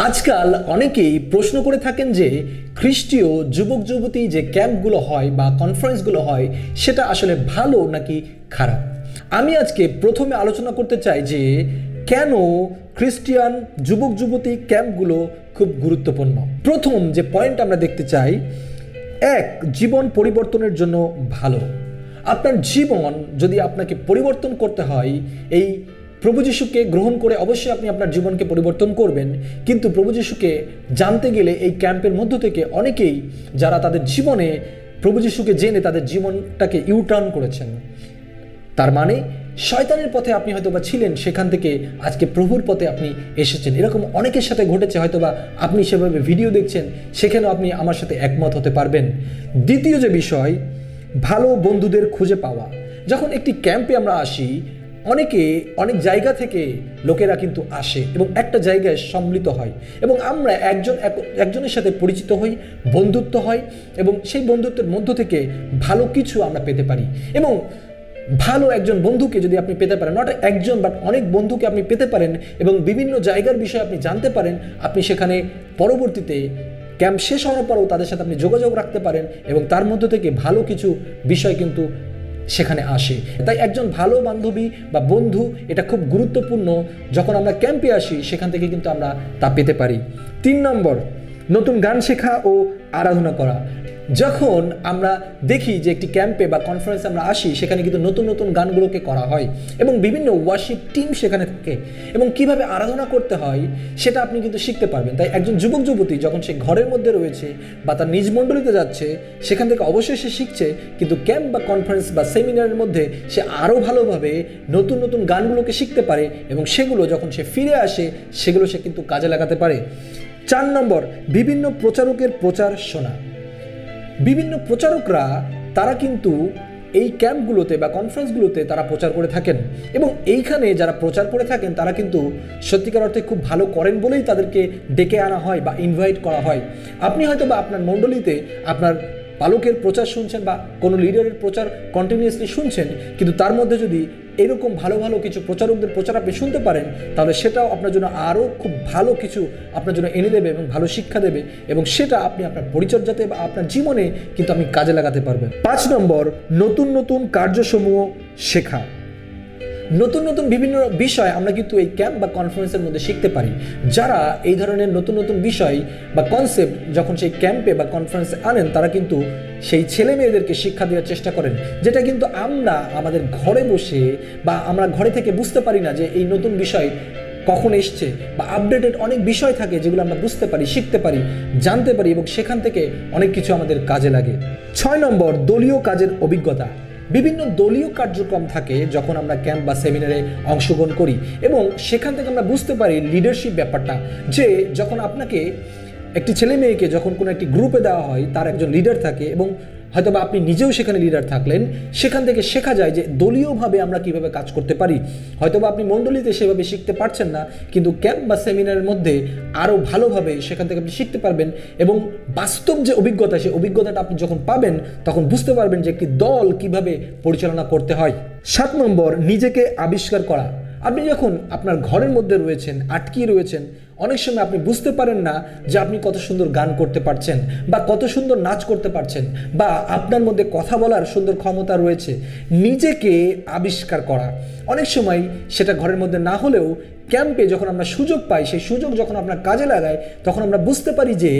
আজকাল অনেকেই প্রশ্ন করে থাকেন যে, খ্রিস্টীয় যুবক যুবতী যে ক্যাম্পগুলো হয় বা কনফারেন্সগুলো হয়, সেটা আসলে ভালো নাকি খারাপ? আমি আজকে প্রথমে আলোচনা করতে চাই যে, কেন খ্রিস্টিয়ান যুবক যুবতী ক্যাম্পগুলো খুব গুরুত্বপূর্ণ? প্রথম যে পয়েন্ট আমরা দেখতে চাই, এক, জীবন পরিবর্তনের জন্য ভালো। আপনার জীবন যদি আপনাকে পরিবর্তন করতে হয়, এই প্রভু যিশুকে গ্রহণ করে অবশ্যই আপনি আপনার জীবনকে পরিবর্তন করবেন। কিন্তু প্রভু যিশুকে জানতে গেলে এই ক্যাম্পের মধ্য থেকে অনেকেই যারা তাদের জীবনে প্রভু যিশুকে জেনে তাদের জীবনটাকে ইউটার্ন করেছেন। তার মানে শয়তানের পথে আপনি হয়তোবা ছিলেন, সেখান থেকে আজকে প্রভুর পথে আপনি এসেছেন। এরকম অনেকের সাথে ঘটেছে, হয়তোবা আপনি সেভাবে ভিডিও দেখছেন, সেখানেও আপনি আমার সাথে একমত হতে পারবেন। দ্বিতীয় যে বিষয়, ভালো বন্ধুদের খুঁজে পাওয়া। যখন একটি ক্যাম্পে আমরা আসি অনেকে অনেক জায়গা থেকে লোকেরা কিন্তু আসে এবং একটা জায়গায় সম্মিলিত হয় এবং আমরা একজন একজনের সাথে পরিচিত হই, বন্ধুত্ব হয় এবং সেই বন্ধুত্বের মধ্য থেকে ভালো কিছু আমরা পেতে পারি। এবং ভালো একজন বন্ধুকে যদি আপনি পেতে পারেন নট একজন বাট অনেক বন্ধুকে আপনি পেতে পারেন এবং বিভিন্ন জায়গার বিষয়ে আপনি জানতে পারেন, আপনি সেখানে পরবর্তীতে ক্যাম্প শেষ হওয়ার পরেও তাদের সাথে আপনি যোগাযোগ রাখতে পারেন এবং তার মধ্য থেকে ভালো কিছু বিষয় কিন্তু সেখানে আসে। তাই একজন ভালো বান্ধবী বা বন্ধু, এটা খুব গুরুত্বপূর্ণ। যখন আমরা ক্যাম্পে আসি, সেখান থেকে কিন্তু আমরা তা পেতে পারি। তিন নম্বর নতুন গান শেখা ও আরাধনা করা। যখন আমরা দেখি যে একটি ক্যাম্পে বা কনফারেন্সে আমরা আসি, সেখানে কিন্তু নতুন নতুন গানগুলোকে করা হয় এবং বিভিন্ন ওয়ার্শিপ টিম সেখানে থাকে এবং কীভাবে আরাধনা করতে হয় সেটা আপনি কিন্তু শিখতে পারবেন। তাই একজন যুবক যুবতী যখন সে ঘরের মধ্যে রয়েছে বা তার নিজ মণ্ডলীতে যাচ্ছে, সেখান থেকে অবশ্যই সে শিখছে, কিন্তু ক্যাম্প বা কনফারেন্স বা সেমিনারের মধ্যে সে আরও ভালোভাবে নতুন নতুন গানগুলোকে শিখতে পারে এবং সেগুলো যখন সে ফিরে আসে, সেগুলো সে কিন্তু কাজে লাগাতে পারে। চার নম্বর, বিভিন্ন প্রচারকের প্রচার শোনা। বিভিন্ন প্রচারকরা, তারা কিন্তু এই ক্যাম্পগুলোতে বা কনফারেন্সগুলোতে তারা প্রচার করে থাকেন এবং এইখানে যারা প্রচার করে থাকেন, তারা কিন্তু সত্যিকার অর্থে খুব ভালো করেন বলেই তাদেরকে ডেকে আনা হয় বা ইনভাইট করা হয়। আপনি হয়তো বা আপনার মণ্ডলীতে আপনার পালকের প্রচার শুনছেন বা কোনো লিডারের প্রচার কন্টিনিউয়াসলি শুনছেন, কিন্তু তার মধ্যে যদি এরকম ভালো ভালো কিছু প্রচারকদের প্রচার আপনি শুনতে পারেন, তাহলে সেটাও আপনার জন্য আরও খুব ভালো কিছু আপনার জন্য এনে দেবে এবং ভালো শিক্ষা দেবে এবং সেটা আপনি আপনার পরিচর্যাতে বা আপনার জীবনে কিন্তু আপনি কাজে লাগাতে পারবেন। পাঁচ নম্বর, নতুন নতুন কার্যসমূহ শেখা। নতুন নতুন বিভিন্ন বিষয় আমরা কিন্তু এই ক্যাম্প বা কনফারেন্সের মধ্যে শিখতে পারি। যারা এই ধরনের নতুন নতুন বিষয় বা কনসেপ্ট যখন সেই ক্যাম্পে বা কনফারেন্সে আনেন, তারা কিন্তু সেই ছেলে মেয়েদেরকে শিক্ষা দেওয়ার চেষ্টা করেন। যেটা কিন্তু আমরা আমাদের ঘরে বসে বা আমরা ঘরে থেকে বুঝতে পারি না যে এই নতুন বিষয় কখন এসছে বা আপডেটেড অনেক বিষয় থাকে যেগুলো আমরা বুঝতে পারি, শিখতে পারি, জানতে পারি এবং সেখান থেকে অনেক কিছু আমাদের কাজে লাগে। ছয় নম্বর, দলীয় কাজের অভিজ্ঞতা। বিভিন্ন দলীয় কার্যক্রম থাকে যখন আমরা ক্যাম্প বা সেমিনারে অংশগ্রহণ করি এবং সেখান থেকে আমরা বুঝতে পারি লিডারশিপ ব্যাপারটা যে যখন আপনাকে একটি ছেলে মেয়েকে যখন কোনো একটি গ্রুপে দেওয়া হয়, তার একজন লিডার থাকে এবং হয়তো বা আপনি নিজেও সেখানে লিডার থাকলেন, সেখান থেকে শেখা যায় যে দলীয়ভাবে আমরা কীভাবে কাজ করতে পারি। হয়তো বা আপনি মণ্ডলীতে সেভাবে শিখতে পারছেন না, কিন্তু ক্যাম্প বা সেমিনারের মধ্যে আরও ভালোভাবে সেখান থেকে আপনি শিখতে পারবেন এবং বাস্তব যে অভিজ্ঞতা, সেই অভিজ্ঞতাটা আপনি যখন পাবেন, তখন বুঝতে পারবেন যে একটি দল কীভাবে পরিচালনা করতে হয়। সাত নম্বর, নিজেকে আবিষ্কার করা। আপনি যখন আপনার ঘরের মধ্যে রয়েছেন, আটকিয়ে রয়েছেন অনেক সময় আপনি বুঝতে পারেন না যে আপনি কত সুন্দর গান করতে পারছেন বা কত সুন্দর নাচ করতে পারছেন বা আপনার মধ্যে কথা বলার সুন্দর ক্ষমতা রয়েছে। নিজেকে আবিষ্কার করা। অনেক সময় সেটা ঘরের মধ্যে না হলেও ক্যাম্পে যখন আমরা সুযোগ পাই, সেই সুযোগ যখন আমরা কাজে লাগাই, তখন আমরা বুঝতে পারি যে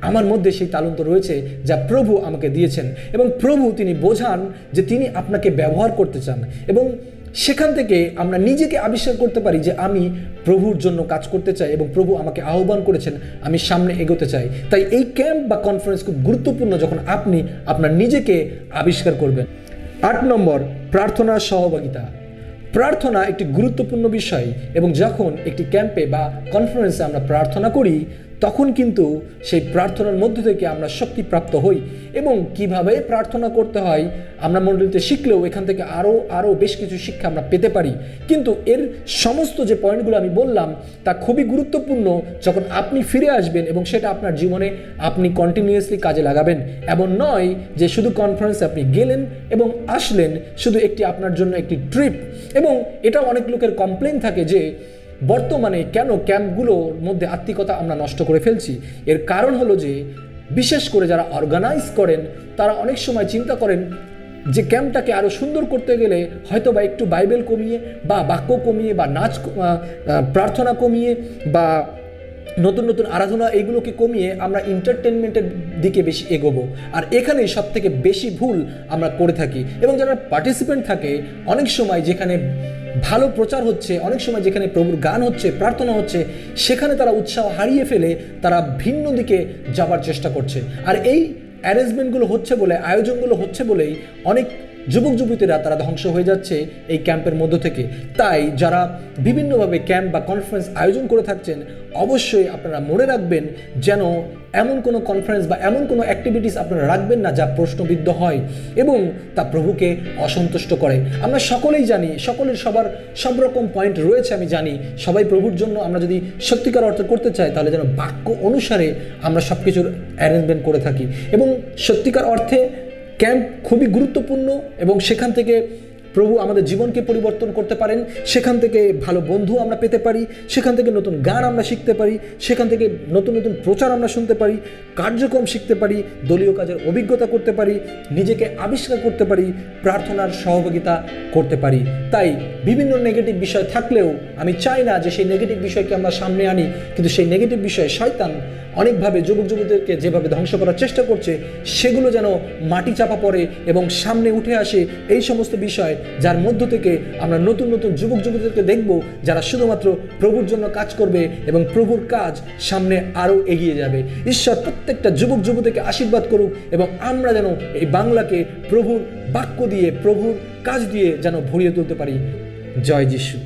আমার মধ্যে সেই তালন্ত রয়েছে যা প্রভু আমাকে দিয়েছেন এবং প্রভু তিনি বোঝান যে তিনি আপনাকে ব্যবহার করতে চান এবং সেখান থেকে আমরা নিজেকে আবিষ্কার করতে পারি যে আমি প্রভুর জন্য কাজ করতে চাই এবং প্রভু আমাকে আহ্বান করেছেন, আমি সামনে এগোতে চাই। তাই এই ক্যাম্প বা কনফারেন্স খুব গুরুত্বপূর্ণ যখন আপনি আপনার নিজেকে আবিষ্কার করবেন। আট নম্বর প্রার্থনার সহভাগিতা। প্রার্থনা একটি গুরুত্বপূর্ণ বিষয় এবং যখন একটি ক্যাম্পে বা কনফারেন্সে আমরা প্রার্থনা করি তখন কিন্তু সেই প্রার্থনার মধ্য থেকে আমরা শক্তিপ্রাপ্ত হই এবং কীভাবে প্রার্থনা করতে হয়, আমরা মণ্ডলীতে শিখলেও এখান থেকে আরও আরও বেশ কিছু শিক্ষা আমরা পেতে পারি। কিন্তু এর সমস্ত যে পয়েন্টগুলো আমি বললাম, তা খুবই গুরুত্বপূর্ণ যখন আপনি ফিরে আসবেন এবং সেটা আপনার জীবনে আপনি কন্টিনিউয়াসলি কাজে লাগাবেন। এমন নয় যে শুধু কনফারেন্সে আপনি গেলেন এবং আসলেন, শুধু একটি আপনার জন্য একটি ট্রিপ এবং এটা অনেক লোকের কমপ্লেন থাকে যে বর্তমানে কেন ক্যাম্পগুলোর মধ্যে আত্মিকতা আমরা নষ্ট করে ফেলছি? এর কারণ হলো যে, বিশেষ করে যারা অর্গানাইজ করেন, তারা অনেক সময় চিন্তা করেন যে ক্যাম্পটাকে আরও সুন্দর করতে গেলে হয়তো বা একটু বাইবেল কমিয়ে বা বাক্য কমিয়ে বা নাচ প্রার্থনা কমিয়ে বা নতুন নতুন আরাধনা এইগুলোকে কমিয়ে আমরা এন্টারটেনমেন্টের দিকে বেশি এগোবো। আর এখানেই সব থেকে বেশি ভুল আমরা করে থাকি। এবং যারা পার্টিসিপেন্ট থাকে, অনেক সময় যেখানে ভালো প্রচার হচ্ছে, অনেক সময় যেখানে প্রভুর গান হচ্ছে, প্রার্থনা হচ্ছে, সেখানে তারা উৎসাহ হারিয়ে ফেলে তারা ভিন্ন দিকে যাবার চেষ্টা করছে। আর এই অ্যারেঞ্জমেন্টগুলো হচ্ছে বলে, আয়োজনগুলো হচ্ছে বলেই অনেক যুবক যুবতীরা তারা ধ্বংস হয়ে যাচ্ছে এই ক্যাম্পের মধ্য থেকে। তাই যারা বিভিন্নভাবে ক্যাম্প বা কনফারেন্স আয়োজন করে থাকছেন, অবশ্যই আপনারা মনে রাখবেন যেন এমন কোনো কনফারেন্স বা এমন কোনো অ্যাক্টিভিটিস আপনারা রাখবেন না যা প্রশ্নবিদ্ধ হয় এবং তা প্রভুকে অসন্তুষ্ট করে। আমরা সকলেই জানি, সকলের সবার সব রকম পয়েন্ট রয়েছে আমি জানি। সবাই প্রভুর জন্য আমরা যদি সত্যিকার অর্থ করতে চাই, তাহলে যেন বাক্য অনুসারে আমরা সব কিছুর অ্যারেঞ্জমেন্ট করে থাকি। এবং সত্যিকার অর্থে ক্যাম্প খুবই গুরুত্বপূর্ণ এবং সেখান থেকে প্রভু আমাদের জীবনকে পরিবর্তন করতে পারেন। সেখান থেকে ভালো বন্ধু আমরা পেতে পারি। সেখান থেকে নতুন গান আমরা শিখতে পারি। সেখান থেকে নতুন নতুন প্রচার আমরা শুনতে পারি। কার্যক্রম শিখতে পারি। দলীয় কাজের অভিজ্ঞতা করতে পারি। নিজেকে আবিষ্কার করতে পারি। প্রার্থনার সহযোগিতা করতে পারি। তাই বিভিন্ন নেগেটিভ বিষয় থাকলেও আমি চাই না যে সেই নেগেটিভ বিষয়কে আমরা সামনে আনি। কিন্তু সেই নেগেটিভ বিষয়ে শয়তান অনেকভাবে যুবক যুবতীদেরকে যেভাবে ধ্বংস করার চেষ্টা করছে, সেগুলো যেন মাটি চাপা পড়ে এবং সামনে উঠে আসে এই সমস্ত বিষয়, যার মধ্য থেকে আমরা নতুন নতুন যুবক যুবতীদেরকে দেখব, যারা শুধুমাত্র প্রভুর জন্য কাজ করবে এবং প্রভুর কাজ সামনে আরও এগিয়ে যাবে। ঈশ্বর প্রত্যেকটা যুবক যুবতীকে আশীর্বাদ করুক এবং আমরা যেন এই বাংলাকে প্রভুর বাক্য দিয়ে, প্রভুর কাজ দিয়ে যেন ভরিয়ে তুলতে পারি। জয় যিশু।